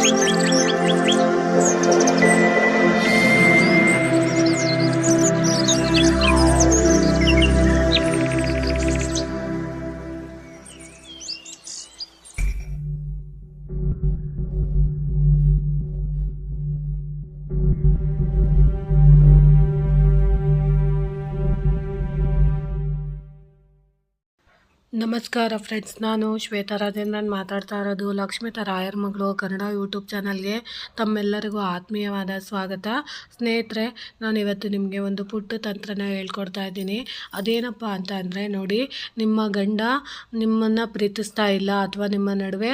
Música ನಮಸ್ಕಾರ ಫ್ರೆಂಡ್ಸ್, ನಾನು ಶ್ವೇತಾ ರಾಜೇಂದ್ರನ್ ಮಾತಾಡ್ತಾ ಇರೋದು. ಲಕ್ಷ್ಮಿತ ರಾಯರ್ ಮಗಳು ಕನ್ನಡ ಯೂಟ್ಯೂಬ್ ಚಾನಲ್ಗೆ ತಮ್ಮೆಲ್ಲರಿಗೂ ಆತ್ಮೀಯವಾದ ಸ್ವಾಗತ. ಸ್ನೇಹಿತರೆ, ನಾನು ಇವತ್ತು ನಿಮಗೆ ಒಂದು ಪುಟ್ಟ ತಂತ್ರನ ಹೇಳ್ಕೊಡ್ತಾ ಇದ್ದೀನಿ. ಅದೇನಪ್ಪ ಅಂತ ಅಂದರೆ, ನೋಡಿ, ನಿಮ್ಮ ಗಂಡ ನಿಮ್ಮನ್ನು ಪ್ರೀತಿಸ್ತಾ ಇಲ್ಲ ಅಥವಾ ನಿಮ್ಮ ನಡುವೆ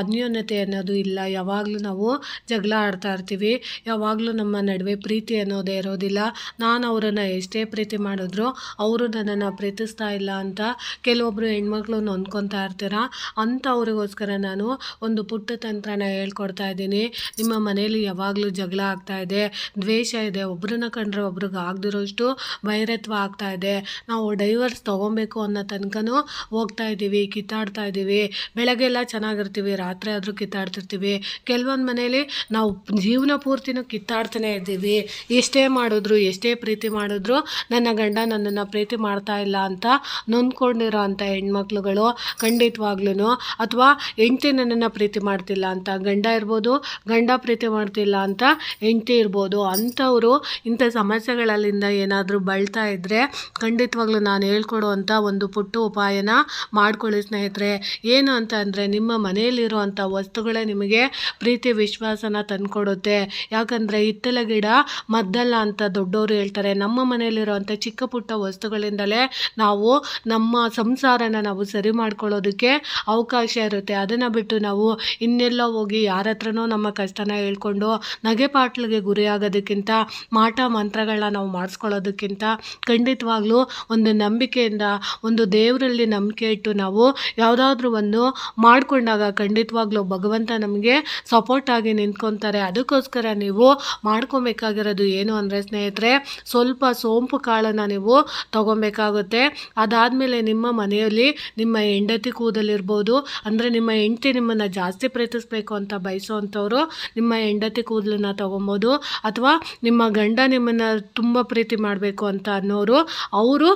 ಅನ್ಯೋನ್ಯತೆ ಅನ್ನೋದು ಇಲ್ಲ. ಯಾವಾಗಲೂ ನಾವು ಜಗಳ ಆಡ್ತಾ ಇರ್ತೀವಿ. ಯಾವಾಗಲೂ ನಮ್ಮ ನಡುವೆ ಪ್ರೀತಿ ಅನ್ನೋದೇ ಇರೋದಿಲ್ಲ. ನಾನು ಅವರನ್ನು ಎಷ್ಟೇ ಪ್ರೀತಿ ಮಾಡಿದ್ರು, ಅವರು ನನ್ನನ್ನು ಪ್ರೀತಿಸ್ತಾ ಇಲ್ಲ ಅಂತ ಕೆಲವೊಬ್ಬರು ಹೆಣ್ಮಕ್ಳು ನೊಂದ್ಕೊತಾ ಇರ್ತೀರ? ಅಂಥವ್ರಿಗೋಸ್ಕರ ನಾನು ಒಂದು ಪುಟ್ಟ ತಂತ್ರನ ಹೇಳ್ಕೊಡ್ತಾ ಇದ್ದೀನಿ. ನಿಮ್ಮ ಮನೇಲಿ ಯಾವಾಗಲೂ ಜಗಳ ಆಗ್ತಾ ಇದೆ, ದ್ವೇಷ ಇದೆ, ಒಬ್ರನ್ನ ಕಂಡ್ರೆ ಒಬ್ರಿಗೆ ಆಗದಿರೋಷ್ಟು ವೈರತ್ವ ಆಗ್ತಾ ಇದೆ. ನಾವು ಡೈವರ್ಸ್ ತೊಗೊಬೇಕು ಅನ್ನೋ ತನಕನೂ ಹೋಗ್ತಾ ಇದ್ದೀವಿ, ಕಿತ್ತಾಡ್ತಾ ಇದ್ದೀವಿ. ಬೆಳಗ್ಗೆಲ್ಲ ಚೆನ್ನಾಗಿರ್ತೀವಿ, ರಾತ್ರಿ ಆದರೂ ಕಿತ್ತಾಡ್ತಿರ್ತೀವಿ. ಕೆಲವೊಂದು ಮನೇಲಿ ನಾವು ಜೀವನ ಪೂರ್ತಿನೂ ಕಿತ್ತಾಡ್ತಾನೆ ಇದ್ದೀವಿ. ಎಷ್ಟೇ ಮಾಡಿದ್ರು, ಎಷ್ಟೇ ಪ್ರೀತಿ ಮಾಡಿದ್ರು, ನನ್ನ ಗಂಡ ನನ್ನನ್ನು ಪ್ರೀತಿ ಮಾಡ್ತಾ ಇಲ್ಲ ಅಂತ ನೊಂದ್ಕೊಂಡಿರೋ ಅಂಥ ಹೆಣ್ಮಕ್ಳುಗಳು ಖಂಡಿತವಾಗ್ಲೂ ಅಥವಾ ಹೆಂಡತಿ ನನ್ನನ್ನು ಪ್ರೀತಿ ಮಾಡ್ತಿಲ್ಲ ಅಂತ ಗಂಡ ಇರ್ಬೋದು, ಗಂಡ ಪ್ರೀತಿ ಮಾಡ್ತಿಲ್ಲ ಅಂತ ಹೆಂಡತಿ ಇರ್ಬೋದು ಅಂಥವರು ಇಂಥ ಸಮಸ್ಯೆಗಳಲ್ಲಿಂದ ಏನಾದರೂ ಬಳ್ತಾ ಇದ್ದರೆ ಖಂಡಿತವಾಗ್ಲೂ ನಾನು ಹೇಳ್ಕೊಡುವಂಥ ಒಂದು ಪುಟ್ಟ ಉಪಾಯನ ಮಾಡ್ಕೊಳ್ಳಿ ಸ್ನೇಹಿತರೆ. ಏನು ಅಂತ ಅಂದರೆ ನಿಮ್ಮ ಮನೆಯಲ್ಲಿರುವಂಥ ವಸ್ತುಗಳೇ ನಿಮಗೆ ಪ್ರೀತಿ, ವಿಶ್ವಾಸನ ತಂದುಕೊಡುತ್ತೆ. ಯಾಕಂದರೆ ಹಿತ್ತಲ ಗಿಡ ಮದ್ದಲ್ಲ ಅಂತ ದೊಡ್ಡವರು ಹೇಳ್ತಾರೆ. ನಮ್ಮ ಮನೆಯಲ್ಲಿರುವಂಥ ಚಿಕ್ಕ ಪುಟ್ಟ ವಸ್ತುಗಳಿಂದಲೇ ನಾವು ನಮ್ಮ ಸಂಸಾರನ ನಾವು ಸರಿ ಮಾಡ್ಕೊಳ್ಳೋದಕ್ಕೆ ಅವಕಾಶ ಇರುತ್ತೆ. ಅದನ್ನು ಬಿಟ್ಟು ನಾವು ಇನ್ನೆಲ್ಲೋ ಹೋಗಿ ಯಾರ ಹತ್ರನೋ ನಮ್ಮ ಕಷ್ಟನ ಹೇಳ್ಕೊಂಡು ನಗೆ ಪಾಟ್ಲಿಗೆ ಗುರಿಯಾಗೋದಕ್ಕಿಂತ ಮಾಟ ಮಂತ್ರಗಳನ್ನ ನಾವು ಮಾಡಿಸ್ಕೊಳ್ಳೋದಕ್ಕಿಂತ ಖಂಡಿತವಾಗ್ಲೂ ಒಂದು ನಂಬಿಕೆಯಿಂದ, ಒಂದು ದೇವರಲ್ಲಿ ನಂಬಿಕೆ ಇಟ್ಟು ನಾವು ಯಾವುದಾದ್ರೂ ಒಂದು ಮಾಡಿಕೊಂಡಾಗ ಖಂಡಿತವಾಗ್ಲೂ ಭಗವಂತ ನಮಗೆ ಸಪೋರ್ಟ್ ಆಗಿ ನಿಂತ್ಕೊತಾರೆ. ಅದಕ್ಕೋಸ್ಕರ ನೀವು ಮಾಡ್ಕೊಬೇಕಾಗಿರೋದು ಏನು ಅಂದರೆ ಸ್ನೇಹಿತರೆ, ಸ್ವಲ್ಪ ಸೋಂಪು ಕಾಳನ್ನು ನೀವು ತಗೊಬೇಕಾಗುತ್ತೆ. ಅದಾದಮೇಲೆ ನಿಮ್ಮ ಮನೆಯಲ್ಲಿ ನಿಮ್ಮ ಹೆಂಡತಿ ಕೂದಲಿರ್ಬೋದು. ಅಂದರೆ ನಿಮ್ಮ ಹೆಂಡತಿ ನಿಮ್ಮನ್ನು ಜಾಸ್ತಿ ಪ್ರೀತಿಸಬೇಕು ಅಂತ ಬಯಸೋವಂಥವ್ರು ನಿಮ್ಮ ಹೆಂಡತಿ ಕೂದಲನ್ನ ತೊಗೊಬೋದು. ಅಥವಾ ನಿಮ್ಮ ಗಂಡ ನಿಮ್ಮನ್ನು ತುಂಬ ಪ್ರೀತಿ ಮಾಡಬೇಕು ಅಂತ ಅನ್ನೋರು, ಅವರು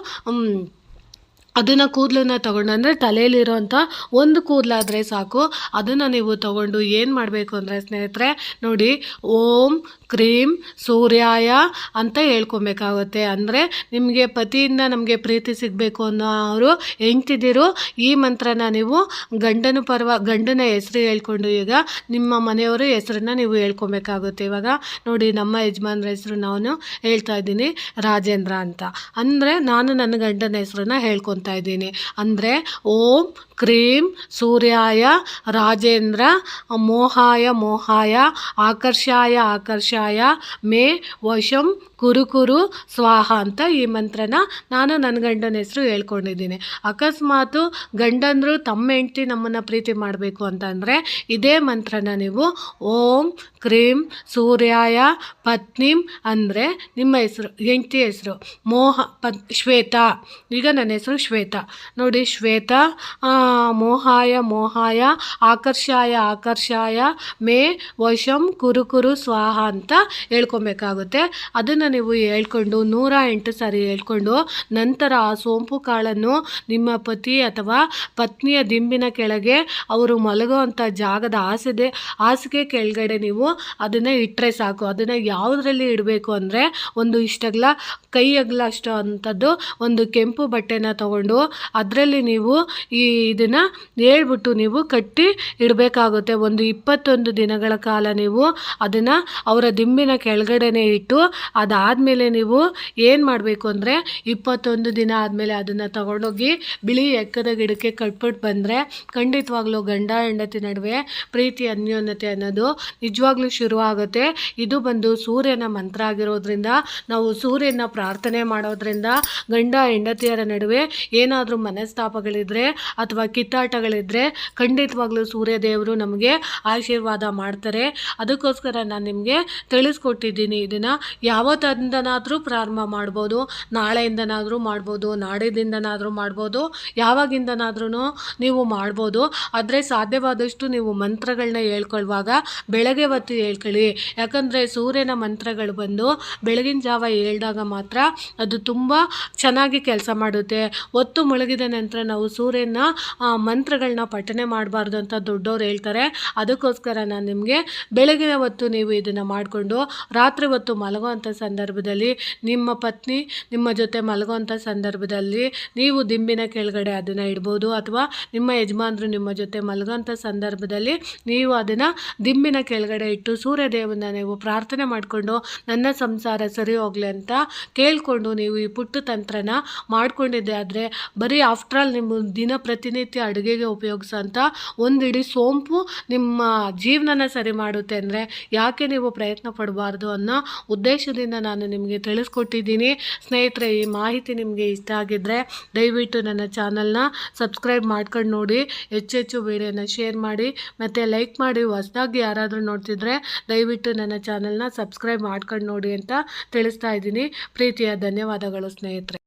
ಅದನ್ನು ಕೂದಲನ್ನ ತಗೊಂಡು, ಅಂದರೆ ತಲೆಯಲ್ಲಿರೋಂಥ ಒಂದು ಕೂದಲಾದರೆ ಸಾಕು. ಅದನ್ನು ನೀವು ತಗೊಂಡು ಏನು ಮಾಡಬೇಕು ಅಂದರೆ ಸ್ನೇಹಿತರೆ, ನೋಡಿ, ಓಂ ಕ್ರೀಂ ಸೂರ್ಯಾಯ ಅಂತ ಹೇಳ್ಕೊಬೇಕಾಗುತ್ತೆ. ಅಂದರೆ ನಿಮಗೆ ಪತಿಯಿಂದ ನಮಗೆ ಪ್ರೀತಿ ಸಿಗಬೇಕು ಅನ್ನೋ ಅವರು ಹೆಂಗ್ತಿದ್ದೀರು ಈ ಮಂತ್ರನ ನೀವು ಗಂಡನ ಪರ್ವ, ಗಂಡನ ಹೆಸರು ಹೇಳ್ಕೊಂಡು ಈಗ ನಿಮ್ಮ ಮನೆಯವರ ಹೆಸರನ್ನ ನೀವು ಹೇಳ್ಕೊಬೇಕಾಗುತ್ತೆ. ಇವಾಗ ನೋಡಿ, ನಮ್ಮ ಯಜಮಾನ್ರ ಹೆಸರು ನಾನು ಹೇಳ್ತಾ ಇದ್ದೀನಿ ರಾಜೇಂದ್ರ ಅಂತ. ಅಂದರೆ ನಾನು ನನ್ನ ಗಂಡನ ಹೆಸರನ್ನ ಇದ್ದೀನಿ. ಅಂದರೆ ಓಂ ಕ್ರೀಂ, ಸೂರ್ಯಾಯ, ರಾಜೇಂದ್ರ, ಮೋಹಾಯ ಮೋಹಾಯ, ಆಕರ್ಷಾಯ ಆಕರ್ಷಾಯ, ಮೇ, ವಶಂ, ಕುರುಕುರು ಕುರು ಸ್ವಾಹ ಅಂತ ಈ ಮಂತ್ರನ ನಾನು ನನ್ನ ಗಂಡನ ಹೆಸರು ಹೇಳ್ಕೊಂಡಿದ್ದೀನಿ. ಅಕಸ್ಮಾತು ಗಂಡಂದರು ತಮ್ಮ ಹೆಂಡತಿ ನಮ್ಮನ್ನು ಪ್ರೀತಿ ಮಾಡಬೇಕು ಅಂತಂದರೆ ಇದೇ ಮಂತ್ರನ ನೀವು ಓಂ, ಕ್ರೀಂ, ಸೂರ್ಯಾಯ, ಪತ್ನಿಂ ಅಂದರೆ ನಿಮ್ಮ ಹೆಸರು, ಹೆಂಡತಿ ಹೆಸರು, ಮೋಹ, ಪತ್, ಶ್ವೇತಾ. ಈಗ ನನ್ನ ಹೆಸರು ಶ್ವೇತಾ. ನೋಡಿ, ಶ್ವೇತಾ ಮೋಹಾಯ ಮೋಹಾಯ, ಆಕರ್ಷಾಯ ಆಕರ್ಷಾಯ, ಮೇ ವಶಂ ಕುರು ಕುರು ಸ್ವಾಹ ಅಂತ ಹೇಳ್ಕೊಬೇಕಾಗುತ್ತೆ. ಅದನ್ನು ನೀವು ಹೇಳ್ಕೊಂಡು ನೂರ ಎಂಟು ಸಾರಿ ಹೇಳ್ಕೊಂಡು ನಂತರ ಆ ಸೋಂಪು ಕಾಳನ್ನು ನಿಮ್ಮ ಪತಿ ಅಥವಾ ಪತ್ನಿಯ ದಿಂಬಿನ ಕೆಳಗೆ ಅವರು ಮಲಗುವಂಥ ಜಾಗದ ಆಸೆದೆ ಹಾಸಿಗೆ ಕೆಳಗಡೆ ನೀವು ಅದನ್ನು ಇಟ್ಟರೆ ಸಾಕು. ಅದನ್ನು ಯಾವುದರಲ್ಲಿ ಇಡಬೇಕು ಅಂದರೆ ಒಂದು ಇಷ್ಟಗ್ಲ ಕೈ ಅಗಲ ಅಷ್ಟು ಅಂಥದ್ದು ಒಂದು ಕೆಂಪು ಬಟ್ಟೆನ ತಗೊಂಡು ಅದರಲ್ಲಿ ನೀವು ಈ ಇದನ್ನು ಹೇಳ್ಬಿಟ್ಟು ನೀವು ಕಟ್ಟಿ ಇಡಬೇಕಾಗುತ್ತೆ. ಒಂದು ಇಪ್ಪತ್ತೊಂದು ದಿನಗಳ ಕಾಲ ನೀವು ಅದನ್ನು ಅವರ ದಿಂಬಿನ ಕೆಳಗಡೆನೆ ಇಟ್ಟು ಅದಾದಮೇಲೆ ನೀವು ಏನು ಮಾಡಬೇಕು ಅಂದರೆ ಇಪ್ಪತ್ತೊಂದು ದಿನ ಆದಮೇಲೆ ಅದನ್ನು ತಗೊಂಡೋಗಿ ಬಿಳಿ ಎಕ್ಕದ ಗಿಡಕ್ಕೆ ಕಟ್ಬಿಟ್ಟು ಬಂದರೆ ಖಂಡಿತವಾಗ್ಲೂ ಗಂಡ ಹೆಂಡತಿ ನಡುವೆ ಪ್ರೀತಿ ಅನ್ಯೋನ್ಯತೆ ಅನ್ನೋದು ನಿಜವಾಗ್ಲೂ ಶುರುವಾಗುತ್ತೆ ಇದು ಬಂದು ಸೂರ್ಯನ ಮಂತ್ರ ಆಗಿರೋದ್ರಿಂದ, ನಾವು ಸೂರ್ಯನ ಪ್ರಾರ್ಥನೆ ಮಾಡೋದ್ರಿಂದ ಗಂಡ ಹೆಂಡತಿಯರ ನಡುವೆ ಏನಾದರೂ ಮನಸ್ತಾಪಗಳಿದ್ರೆ ಅಥವಾ ಅಥವಾ ಕಿತ್ತಾಟಗಳಿದ್ದರೆ ಖಂಡಿತವಾಗ್ಲೂ ಸೂರ್ಯದೇವರು ನಮಗೆ ಆಶೀರ್ವಾದ ಮಾಡ್ತಾರೆ. ಅದಕ್ಕೋಸ್ಕರ ನಾನು ನಿಮಗೆ ತಿಳಿಸ್ಕೊಟ್ಟಿದ್ದೀನಿ ಇದನ್ನು. ಯಾವತ್ತಿಂದನಾದರೂ ಪ್ರಾರಂಭ ಮಾಡ್ಬೋದು. ನಾಳೆಯಿಂದನಾದರೂ ಮಾಡ್ಬೋದು. ನಾಡಿದಿಂದನಾದರೂ ಮಾಡ್ಬೋದು. ಯಾವಾಗಿಂದನಾದ್ರೂ ನೀವು ಮಾಡ್ಬೋದು. ಆದರೆ ಸಾಧ್ಯವಾದಷ್ಟು ನೀವು ಮಂತ್ರಗಳನ್ನ ಹೇಳ್ಕೊಳ್ಳುವಾಗ ಬೆಳಗ್ಗೆ ಹೊತ್ತು ಹೇಳ್ಕೊಳ್ಳಿ. ಯಾಕಂದರೆ ಸೂರ್ಯನ ಮಂತ್ರಗಳು ಬಂದು ಬೆಳಗಿನ ಜಾವ ಹೇಳಿದಾಗ ಮಾತ್ರ ಅದು ತುಂಬ ಚೆನ್ನಾಗಿ ಕೆಲಸ ಮಾಡುತ್ತೆ. ಹೊತ್ತು ಮುಳುಗಿದ ನಂತರ ನಾವು ಸೂರ್ಯನ ಮಂತ್ರಗಳನ್ನ ಪಠನೆ ಮಾಡಬಾರ್ದು ಅಂತ ದೊಡ್ಡವ್ರು ಹೇಳ್ತಾರೆ. ಅದಕ್ಕೋಸ್ಕರ ನಾನು ನಿಮಗೆ ಬೆಳಗಿನ ಹೊತ್ತು ನೀವು ಇದನ್ನು ಮಾಡಿಕೊಂಡು ರಾತ್ರಿ ಹೊತ್ತು ಮಲಗುವಂಥ ಸಂದರ್ಭದಲ್ಲಿ ನಿಮ್ಮ ಪತ್ನಿ ನಿಮ್ಮ ಜೊತೆ ಮಲಗುವಂಥ ಸಂದರ್ಭದಲ್ಲಿ ನೀವು ದಿಂಬಿನ ಕೆಳಗಡೆ ಅದನ್ನು ಇಡ್ಬೋದು ಅಥವಾ ನಿಮ್ಮ ಯಜಮಾನರು ನಿಮ್ಮ ಜೊತೆ ಮಲಗುವಂಥ ಸಂದರ್ಭದಲ್ಲಿ ನೀವು ಅದನ್ನು ದಿಂಬಿನ ಕೆಳಗಡೆ ಇಟ್ಟು ಸೂರ್ಯದೇವನ ನೀವು ಪ್ರಾರ್ಥನೆ ಮಾಡಿಕೊಂಡು ನನ್ನ ಸಂಸಾರ ಸರಿ ಹೋಗಲಿ ಅಂತ ಕೇಳಿಕೊಂಡು ನೀವು ಈ ಪುಟ್ಟ ತಂತ್ರನ ಮಾಡಿಕೊಂಡಿದ್ದೆ ಆದರೆ ಬರೀ ಆಫ್ಟರ್ ಆಲ್ ನಿಮ್ಮ ದಿನ ಪ್ರತಿನಿತ್ಯ ಅಡುಗೆಗೆ ಉಪಯೋಗಿಸೋಂಥ ಒಂದು ಇಡೀ ಸೋಂಪು ನಿಮ್ಮ ಜೀವನನ ಸರಿ ಮಾಡುತ್ತೆ ಅಂದರೆ ಯಾಕೆ ನೀವು ಪ್ರಯತ್ನ ಪಡಬಾರ್ದು ಅನ್ನೋ ಉದ್ದೇಶದಿಂದ ನಾನು ನಿಮಗೆ ತಿಳಿಸ್ಕೊಟ್ಟಿದ್ದೀನಿ. ಸ್ನೇಹಿತರೆ, ಈ ಮಾಹಿತಿ ನಿಮಗೆ ಇಷ್ಟ ಆಗಿದ್ದರೆ ದಯವಿಟ್ಟು ನನ್ನ ಚಾನಲ್ನ ಸಬ್ಸ್ಕ್ರೈಬ್ ಮಾಡ್ಕೊಂಡು ನೋಡಿ. ಹೆಚ್ಚೆಚ್ಚು ವೀಡಿಯೋನ ಶೇರ್ ಮಾಡಿ ಮತ್ತು ಲೈಕ್ ಮಾಡಿ. ಹೊಸದಾಗಿ ಯಾರಾದರೂ ನೋಡ್ತಿದ್ರೆ ದಯವಿಟ್ಟು ನನ್ನ ಚಾನಲ್ನ ಸಬ್ಸ್ಕ್ರೈಬ್ ಮಾಡ್ಕೊಂಡು ನೋಡಿ ಅಂತ ತಿಳಿಸ್ತಾ ಇದ್ದೀನಿ. ಪ್ರೀತಿಯ ಧನ್ಯವಾದಗಳು ಸ್ನೇಹಿತರೆ.